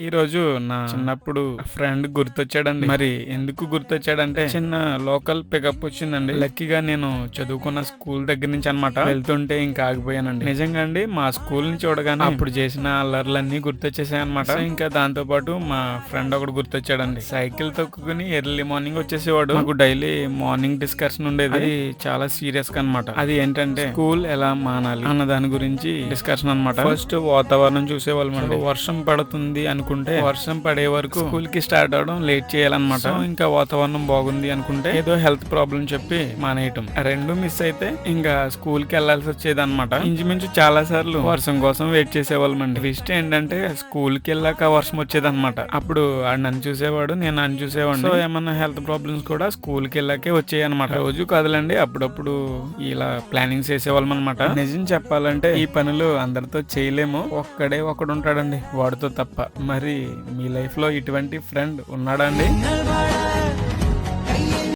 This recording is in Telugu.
ఈ రోజు నా చిన్నప్పుడు ఫ్రెండ్ గుర్తొచ్చాడండి. మరి ఎందుకు గుర్తొచ్చాడంటే చిన్న లోకల్ పికప్ వచ్చిందండి. లక్కీగా నేను చదువుకున్న స్కూల్ దగ్గర నుంచి అన్నమాట. వెళ్తుంటే ఇంకా ఆగిపోయానండి. నిజంగా అండి మా స్కూల్ని చూడగానే అప్పుడు చేసిన అల్లర్లన్నీ గుర్తొచ్చేసాయి అనమాట ఇంకా దాంతో పాటు మా ఫ్రెండ్ ఒకడు గుర్తొచ్చాడండి. సైకిల్ తొక్కుని ఎర్లీ మార్నింగ్ వచ్చేసేవాడు. మాకు డైలీ మార్నింగ్ డిస్కషన్ ఉండేది. అది చాలా సీరియస్గా అనమాట అది ఏంటంటే స్కూల్ ఎలా మానాలి? అన్న దాని గురించి డిస్కషన్ అన్నమాట. ఫస్ట్ వాతావరణం చూసేవాళ్ళం వర్షం పడుతుంది అనుకుంటే వర్షం పడే వరకు స్కూల్కి స్టార్ట్ అవడం లేట్ చేయాలన్నమాట. ఇంకా వాతావరణం బాగుంది అనుకుంటే ఏదో హెల్త్ ప్రాబ్లం చెప్పి మానేయటం. రెండు మిస్ అయితే ఇంకా స్కూల్కి వెళ్ళాల్సి వచ్చేది అనమాట ఇంచుమించు చాలా సార్లు వర్షం కోసం వెయిట్ చేసేవాళ్ళం అండి ట్విస్ట్ ఏంటంటే స్కూల్కి వెళ్ళాక వర్షం వచ్చేది అనమాట అప్పుడు ఆడు నన్ను చూసేవాడు నేను నన్ను చూసేవాడు సో ఏమన్నా హెల్త్ ప్రాబ్లమ్స్ కూడా స్కూల్కి వెళ్ళాకే వచ్చాయి అనమాట రోజు కాదులండి అప్పుడప్పుడు ఇలా ప్లానింగ్స్ చేసేవాళ్ళం అనమాట నిజం చెప్పాలంటే ఈ పనులు అందరితో చేయలేము. ఒక్కడే ఒకడు ఉంటాడండి వాడితో తప్ప. మరి మీ లైఫ్లో ఇటువంటి ఫ్రెండ్ ఉన్నాడా అండి?